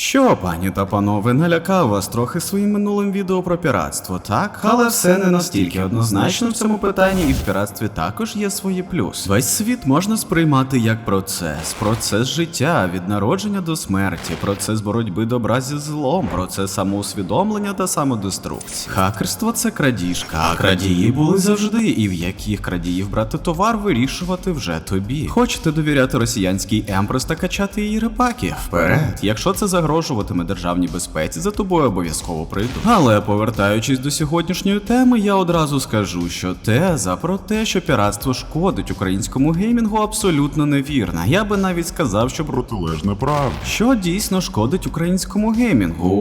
Що, пані та панове, налякав вас трохи своїм минулим відео про піратство, так? Але все не настільки однозначно в цьому питанні, і в піратстві також є свої плюси. Весь світ можна сприймати як процес, процес життя від народження до смерті, процес боротьби добра зі злом, процес самоусвідомлення та самодеструкції. Хакерство це крадіжка, а крадії були завжди, і в яких крадіїв брати товар вирішувати вже тобі. Хочете довіряти росіянській емпрес та качати її репаки? Вперед, якщо це загрожуватиме державній безпеці, за тобою обов'язково прийду. Але повертаючись до сьогоднішньої теми, я одразу скажу, що теза про те, що піратство шкодить українському геймінгу, абсолютно невірна. Я би навіть сказав, що Протилежне правда. що дійсно шкодить українському геймінгу?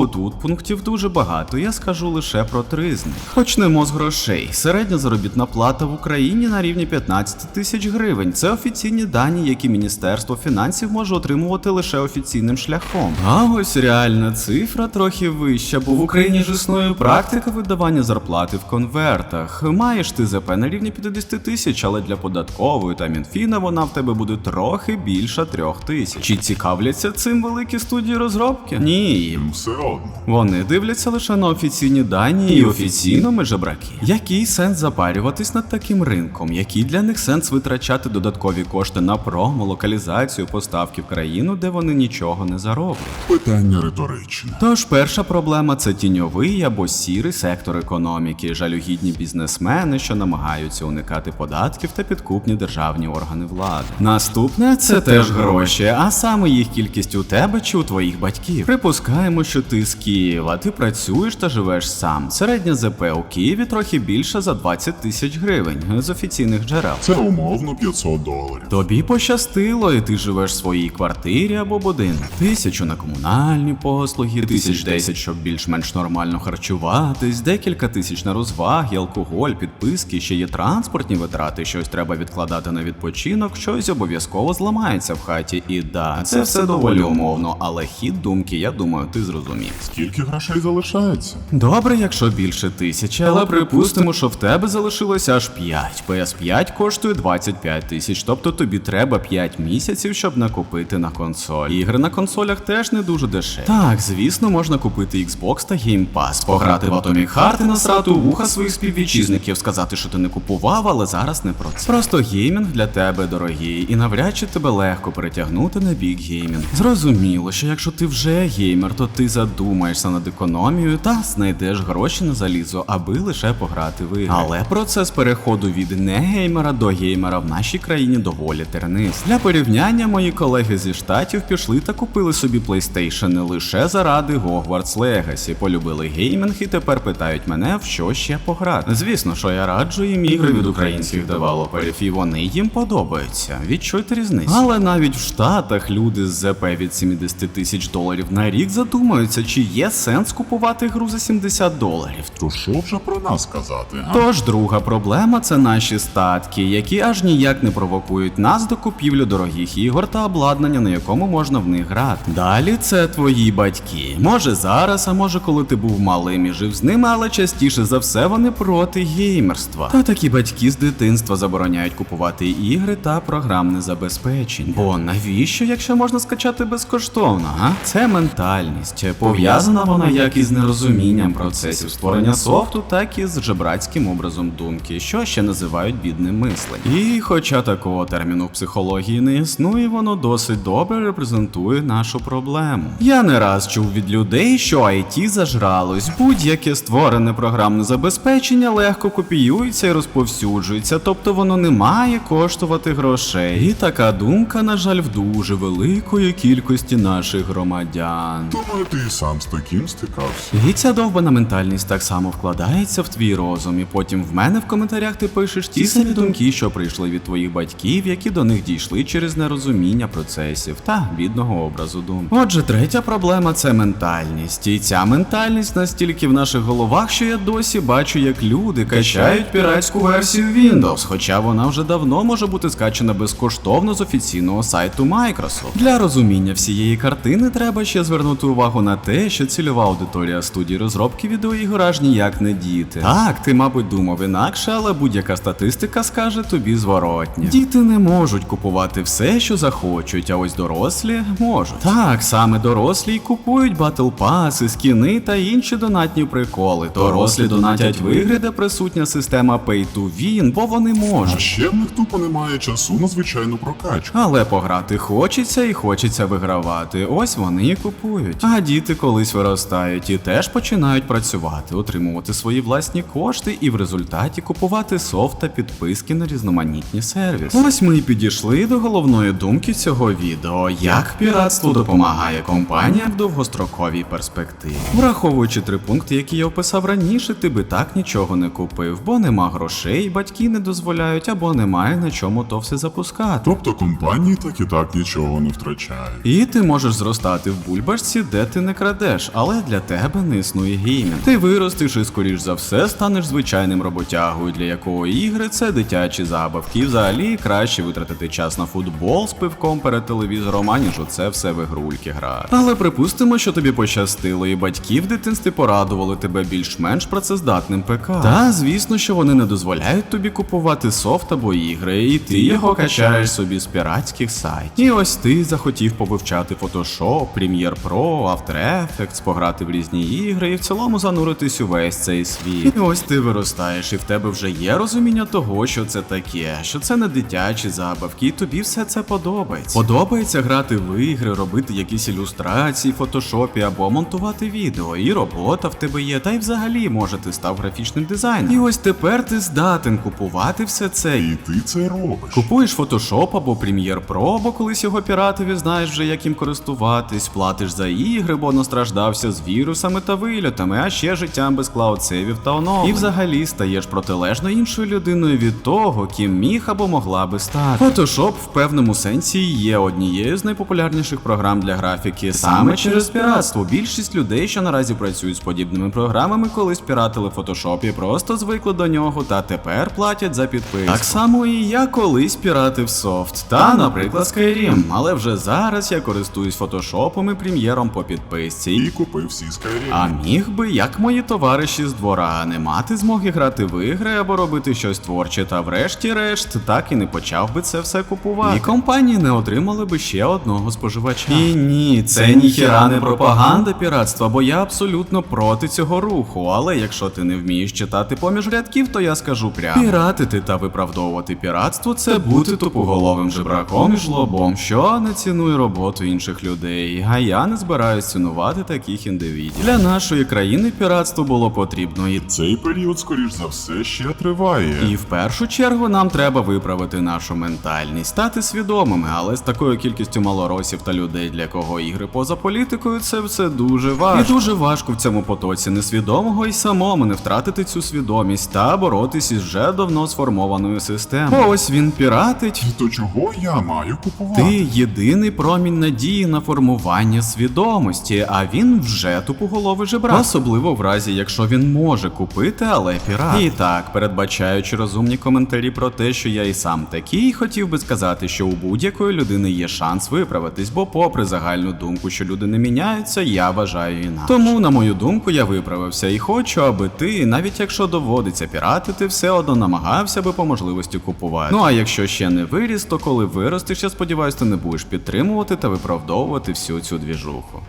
О, тут пунктів дуже багато. Я скажу лише про три з них. Почнемо з грошей. Середня заробітна плата в Україні на рівні 15 тисяч гривень. Це офіційні дані, які Міністерство фінансів може отримувати лише офіційним шляхом. А ось реальна цифра трохи вища, бо в Україні ж існує практика видавання зарплати в конвертах. Маєш ти ЗП на рівні 50 тисяч, але для податкової та Мінфіна вона в тебе буде трохи більша трьох тисяч. Чи цікавляться цим великі студії розробки? Ні. Їм все одно. Вони дивляться лише на офіційні дані і офіційно ми жебраки. Який сенс запарюватись над таким ринком? Який для них сенс витрачати додаткові кошти на промо, локалізацію, поставки в країну, де вони нічого не зароблять? Питання риторичне. Тож перша проблема це тіньовий або сірий сектор економіки, жалюгідні бізнесмени, що намагаються уникати податків та підкупні державні органи влади. Наступне це теж гроші, а саме їх кількість у тебе чи у твоїх батьків. Припускаємо, що ти з Києва, ти працюєш та живеш сам. Середня ЗП у Києві трохи більше за 20 тисяч гривень з офіційних джерел. Це умовно 500 доларів. Тобі пощастило, і ти живеш в своїй квартирі або будинку. Тисячу на комунальні послуги, тисяч десять, щоб більш-менш нормально харчуватись, декілька тисяч на розваги, алкоголь, підписки, ще є транспортні витрати, щось треба відкладати на відпочинок, щось обов'язково зламається в хаті. І да, це все доволі умовно, але хід думки, я думаю, ти зрозумів. Скільки грошей залишається? Добре, якщо більше тисячі, але припустимо, що в тебе залишилося аж 5. PS5 коштує 25 тисяч, тобто тобі треба 5 місяців, щоб накупити на консоль. Ігри на консолях теж не дуже дешеві. Так, звісно, можна купити Xbox та Game Pass, пограти в Atomic Heart і насрати у вуха своїх співвітчизників, сказати, що ти не купував, але зараз не про це. Просто геймінг для тебе дорогий, і навряд чи тебе легко перетягнути на бік геймінг. Зрозуміло, що якщо ти вже геймер, то ти задумаєшся над економією та знайдеш гроші на залізо, аби лише пограти в ігри. Але процес переходу від не геймера до геймера в нашій країні доволі тернист. Для порівняння мої колеги зі штатів пішли та купили собі PlayStation не лише заради Hogwarts Legacy, полюбили геймінг і тепер питають мене, в що ще пограти. Звісно, що я раджу їм ігри від українських девелоперів, і вони їм подобаються. Відчуйте різницю. Але навіть в Штатах люди з ЗП від 70 тисяч доларів на рік задумаються, чи є сенс купувати гру за 70 доларів. То що вже про нас казати? А? Тож друга проблема це наші статки, які аж ніяк не провокують нас до купівлі дорогих ігор та обладнання, на якому можна в них грати. Далі це твої батьки. Може зараз, а може коли ти був малим і жив з ними, але частіше за все вони проти геймерства. Та такі батьки з дитинства забороняють купувати ігри та програмне забезпечення. Бо навіщо, якщо можна скачати безкоштовно? А це ментальність. Пов'язана вона як із нерозумінням процесів створення софту, так і з жебрацьким образом думки, що ще називають бідним мисленням. І хоча такого терміну в психології не існує, воно досить добре репрезентує нашу проблему. Я не раз чув від людей, що IT зажралось, будь-яке створене програмне забезпечення легко копіюється і розповсюджується, тобто воно не має коштувати грошей. І така думка, на жаль, в дуже великої кількості наших громадян. Думаю, ти і сам з таким стикався. І ця довбана ментальність так само вкладається в твій розум, і потім в мене в коментарях ти пишеш ті самі думки, що прийшли від твоїх батьків, які до них дійшли через нерозуміння процесів та бідного образу дум. Отже, третя проблема це ментальність. І ця ментальність настільки в наших головах, що я досі бачу, як люди качають піратську версію Windows, хоча вона вже давно може бути скачана безкоштовно з офіційного сайту Microsoft. Для розуміння всієї картини треба ще звернути увагу на те, що цільова аудиторія студії розробки відеоігор аж ніяк не діти. Так, ти, мабуть, думав інакше, але будь-яка статистика скаже тобі зворотнє. Діти не можуть купувати все, що захочуть, а ось дорослі можуть. Так, саме дорослі й купують батл паси, скіни та інші донатні приколи. Дорослі донатять в ігри, де присутня система Pay to Win, бо вони А можуть. ще в них тупо немає часу на звичайну прокачку. Але пограти хочеться і хочеться вигравати. Ось вони і купують. А діти колись виростають і теж починають працювати, отримувати свої власні кошти і в результаті купувати софт та підписки на різноманітні сервіси. Ось ми і підійшли до головної думки цього відео: як піратство допомагає компаніям в довгостроковій перспективі. Враховуючи три пункти, які я описав раніше, ти би так нічого не купив, бо нема грошей, батьки не дозволяють або немає на чому то все запускати. Тобто компанії так і так нічого не втрачають. І ти можеш зростати в бульбашці, де ти не крадеш, але для тебе не існує геймінг. Ти виростеш і скоріш за все станеш звичайним роботягою, для якого ігри це дитячі забавки. Взагалі краще витратити час на футбол з пивком перед телевізором, аніж оце все в ігрульки грати. Але припустимо, що тобі пощастило, і батьки в дитинстві порадували тебе більш-менш працездатним ПК. Та звісно, що вони не дозволяють тобі купувати софт або ігри, і ти його качаєш собі з піратських сайтів. І ось ти захотів повивчати Photoshop, Premiere Pro, After Effects, пограти в різні ігри і в цілому зануритись у весь цей світ. І ось ти виростаєш, і в тебе вже є розуміння того, що це таке, що це не дитячі забавки, і тобі все це подобається. Подобається грати в ігри, робити якісь ілюстрації в фотошопі або монтувати відео. І робота в тебе є, та й взагалі може ти став графічним дизайнером. І ось тепер ти здатен купувати все це. І ти це робиш. Купуєш Photoshop або Premiere Pro, бо колись його піратові знаєш вже як їм користуватись, платиш за ігри, бо настраждався з вірусами та вильотами, а ще життям без клаудсейвів та оновлень. І взагалі стаєш протилежно іншою людиною від того, ким міг або могла би стати. Photoshop в певному сенсі є однією з найпопулярніших програм для графіки саме через піратство. Більшість людей, що наразі працюють з подібними програмами, колись піратили Photoshop і просто звикли до нього та тепер платять за підписку. Так само і я колись піратив софт, та, наприклад, Skyrim. Але вже зараз я користуюсь фотошопом і прем'єром по підписці. І купив всі Skyrim. А міг би, як мої товариші з двора, не мати змоги грати в ігри або робити щось творче, та врешті-решт так і не почав би це все купувати. І компанії не отримали би ще одного споживача. І ні, це ніхіра не пропаганда піратства, бо я абсолютно проти цього руху. Але якщо ти не вмієш читати поміж рядків, то я скажу прямо: піратити та виправдовувати піратство це бути тупоголовим жебраком і жлобом, що не цінує роботу інших людей. А я не збираюсь цінувати таких індивідів. Для нашої країни піратство було потрібно і Цей період, скоріш за все, ще триває. і в першу чергу нам треба виправити нашу ментальність, стати свідомими, але з такою кількістю малоросів та людей, для кого ігри поза політикою, це все дуже важко. І дуже важко в цьому потоці несвідомого і самому не втратити цю свідомість та боротись із вже давно сформованою системою. Ось він піратить. То чого я маю купувати? Ти єдиний промінь надії на формування свідомості, а він вже тупоголовий жебрак. Особливо в разі, якщо він може купити, але пірат. І так, передбачаючи розумні коментарі про те, що я і сам такий, хотів би сказати, що у будь-якої людини є шанс виправитись, бо, попри загальну думку, що люди не міняються, я вважаю інакше. Тому, на мою думку, я виправився і хочу, аби ти, навіть якщо доводиться піратити, все одно намагався би по можливості купувати. Ну а якщо ще не виріс, то коли виростеш, я сподіваюся, ти не будеш підтримувати та виправдовувати всю цю двіжуху.